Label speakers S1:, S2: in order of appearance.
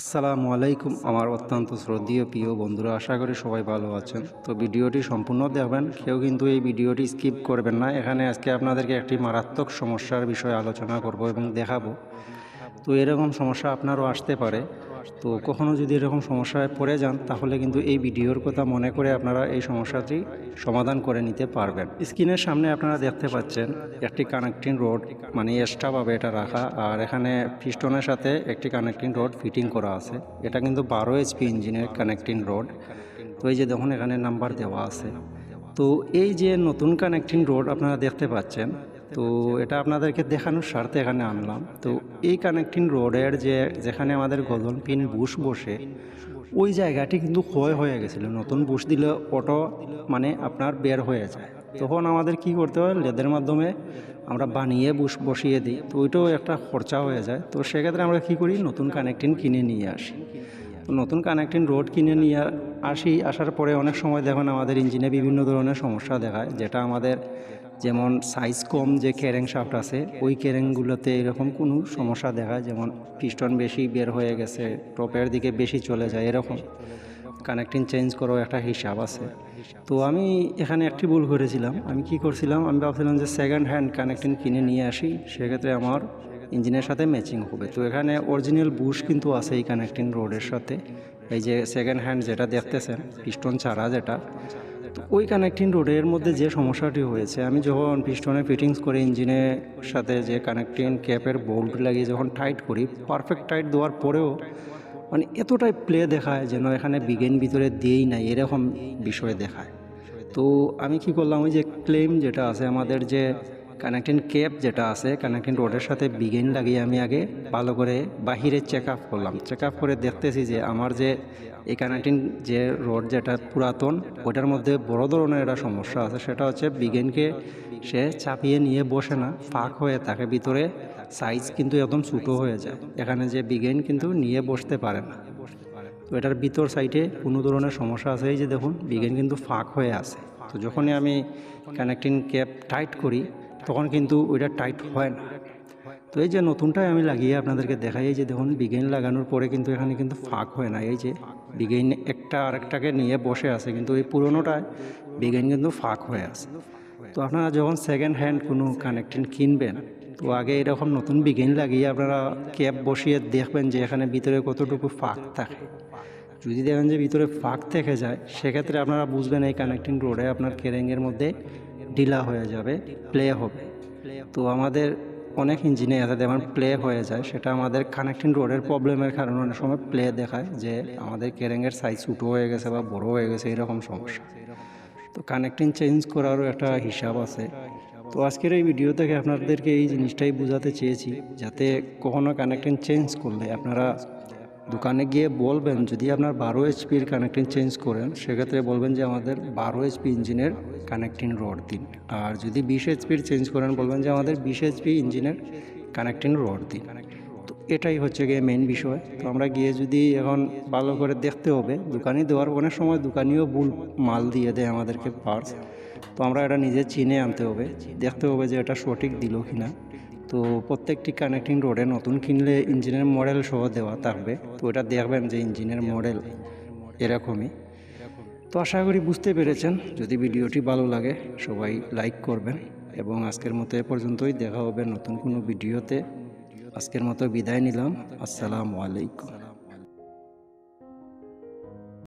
S1: আসসালামু আলাইকুম, আমার অত্যন্ত শ্রদ্ধীয় প্রিয় বন্ধুরা, আশা করি সবাই ভালো আছেন। তো ভিডিওটি সম্পূর্ণ দেখবেন, কেউ কিন্তু এই ভিডিওটি স্কিপ করবেন না। এখানে আজকে আপনাদেরকে একটি মারাত্মক সমস্যার বিষয়ে আলোচনা করব এবং দেখাবো। তো এরকম সমস্যা আপনারও আসতে পারে। তো কখনো যদি এরকম সমস্যায় পড়ে যান তাহলে কিন্তু এই ভিডিওর কথা মনে করে আপনারা এই সমস্যাটি সমাধান করে নিতে পারবেন। স্ক্রিনের সামনে আপনারা দেখতে পাচ্ছেন একটি কানেক্টিং রোড মানে এক্সট্রাভাবে এটা রাখা আর এখানে পিস্টনের সাথে একটি কানেক্টিং রোড ফিটিং করা আছে। এটা কিন্তু বারো এইচপি ইঞ্জিনের কানেক্টিং রোড তো এই যে দেখুন এখানে নাম্বার দেওয়া আছে। তো এই যে নতুন কানেক্টিং রোড আপনারা দেখতে পাচ্ছেন তো এটা আপনাদেরকে দেখানোর স্বার্থে এখানে আনলাম। তো এই কানেক্টিং রোডের যে যেখানে আমাদের গলন পিন বুশ বসে ওই জায়গাটি কিন্তু ক্ষয় হয়ে গেছিল। নতুন বুশ দিলে অটো মানে আপনার বের হয়ে যায়। তখন আমাদের কি করতে হয়? লেদের মাধ্যমে আমরা বানিয়ে বুশ বসিয়ে দিই। তো ওইটাও একটা খরচা হয়ে যায়। তো সেক্ষেত্রে আমরা কি করি? নতুন কানেক্টিং কিনে নিয়ে আসি। নতুন কানেক্টিং রোড কিনে নিয়ে আসি। আসার পরে অনেক সময় দেখুন আমাদের ইঞ্জিনে বিভিন্ন ধরনের সমস্যা দেখায় যেটা আমাদের যেমন সাইজ কম যে ক্যারেং শাফট আছে, ওই ক্যারেংগুলোতে এরকম কোনো সমস্যা দেখায় যেমন পিস্টন বেশি বের হয়ে গেছে টপের দিকে বেশি চলে যায়, এরকম। কানেক্টিং চেঞ্জ করাও একটা হিসাব আছে। তো আমি এখানে একটি ভুল করেছিলাম। আমি কি করছিলাম? আমি ভাবছিলাম যে সেকেন্ড হ্যান্ড কানেক্টিং কিনে নিয়ে আসি, সেক্ষেত্রে আমার ইঞ্জিনের সাথে ম্যাচিং হবে। তো এখানে অরিজিনাল বুশ কিন্তু আছে এই কানেক্টিং রোডের সাথে। এই যে সেকেন্ড হ্যান্ড যেটা দেখতেছেন পিস্টন ছাড়া যেটা তো ওই কানেক্টিং রোডের মধ্যে যে সমস্যাটি হয়েছে, আমি যখন পিস্টনে ফিটিংস করে ইঞ্জিনের সাথে যে কানেক্টিং ক্যাপের বোল্ট লাগিয়ে যখন টাইট করি পারফেক্ট টাইট দেওয়ার পরেও মানে এতটাই প্লে দেখায় যেন এখানে বিগেন ভিতরে দিয়েই নাই, এরকম বিষয় দেখায়। তো আমি কি করলাম, ওই যে ক্লেম যেটা আছে আমাদের যে কানেক্টিং ক্যাপ যেটা আছে কানেক্টিং রোডের সাথে বিগেন লাগিয়ে আমি আগে ভালো করে বাহিরে চেক আপ করলাম। চেক আপ করে দেখতেছি যে আমার যে এই কানেক্টিং যে রোড যেটা পুরাতন, ওটার মধ্যে বড় ধরনের একটা সমস্যা আছে, সেটা হচ্ছে বিগেনকে সে চাপিয়ে নিয়ে বসে না, ফাঁক হয়ে থাকে, ভিতরে সাইজ কিন্তু একদম ছোটো হয়ে যায়। এখানে যে বিগেন কিন্তু নিয়ে বসতে পারে না। তো এটার ভিতর সাইডে কোনো ধরনের সমস্যা আছে? এই যে দেখুন বিগেন কিন্তু ফাঁক হয়ে আছে। তো যখনই আমি কানেক্টিং ক্যাপ টাইট করি তখন কিন্তু ওইটা টাইট হয় না। তো এই যে নতুনটাই আমি লাগিয়ে আপনাদেরকে দেখাই যে দেখুন বিগেন লাগানোর পরে কিন্তু এখানে কিন্তু ফাঁক হয় না। এই যে বিগেন একটা আরেকটাকে নিয়ে বসে আছে, কিন্তু এই পুরোনোটায় বিগেন কিন্তু ফাঁক হয়ে আছে। তো আপনারা যখন সেকেন্ড হ্যান্ড কোনো কানেক্টিং কিনবেন, তো আগে এরকম নতুন বিগেন লাগিয়ে আপনারা ক্যাপ বসিয়ে দেখবেন যে এখানে ভিতরে কতটুকু ফাঁক থাকে। যদি দেখেন যে ভিতরে ফাঁক থেকে যায়, সেক্ষেত্রে আপনারা বুঝবেন এই কানেক্টিং রোডে আপনার কেরেঙ্গের মধ্যে ঢিলা হয়ে যাবে প্লে হবে। তো আমাদের অনেক ইঞ্জিনে আছে, যেমন প্লে হয়ে যায়, সেটা আমাদের কানেক্টিং রোডের প্রবলেমের কারণে অনেক সময় প্লে দেখায় যে আমাদের কেরেঙ্গের সাইজ ছোটো হয়ে গেছে বা বড় হয়ে গেছে, এরকম সমস্যা। তো কানেক্টিং চেঞ্জ করারও একটা হিসাব আছে। তো আজকের এই ভিডিও থেকে আপনাদেরকে এই জিনিসটাই বোঝাতে চেয়েছি, যাতে কখনো কানেক্টিং চেঞ্জ করলে আপনারা দোকানে গিয়ে বলবেন, যদি আপনার বারো এইচপির কানেক্টিং চেঞ্জ করেন, সেক্ষেত্রে বলবেন যে আমাদের বারো এইচপি ইঞ্জিনের কানেক্টিং রড দিন। আর যদি বিশ এইচপির চেঞ্জ করেন, বলবেন যে আমাদের বিশ এইচপি ইঞ্জিনের কানেক্টিং রড দিন। তো এটাই হচ্ছে গিয়ে মেন বিষয়। তো আমরা গিয়ে যদি এখন ভালো করে দেখতে হবে, দোকানে দেওয়ার অনেক সময় দোকানিও ভুল মাল দিয়ে দেয় আমাদেরকে পার্স তো আমরা এটা নিজে চিনে আনতে হবে। দেখতে হবে যে এটা সঠিক দিল কিনা। তো প্রত্যেকটি কানেক্টিং রোডে নতুন কিনলে ইঞ্জিনের মডেল সহ দেওয়া থাকবে। তো এটা দেখবেন যে ইঞ্জিনের মডেল এরকমই। তো আশা করি বুঝতে পেরেছেন। যদি ভিডিওটি ভালো লাগে, সবাই লাইক করবেন। এবং আজকের মতো এ পর্যন্তই। দেখা হবে নতুন কোনো ভিডিওতে। আজকের মতো বিদায় নিলাম। আসসালামু আলাইকুম।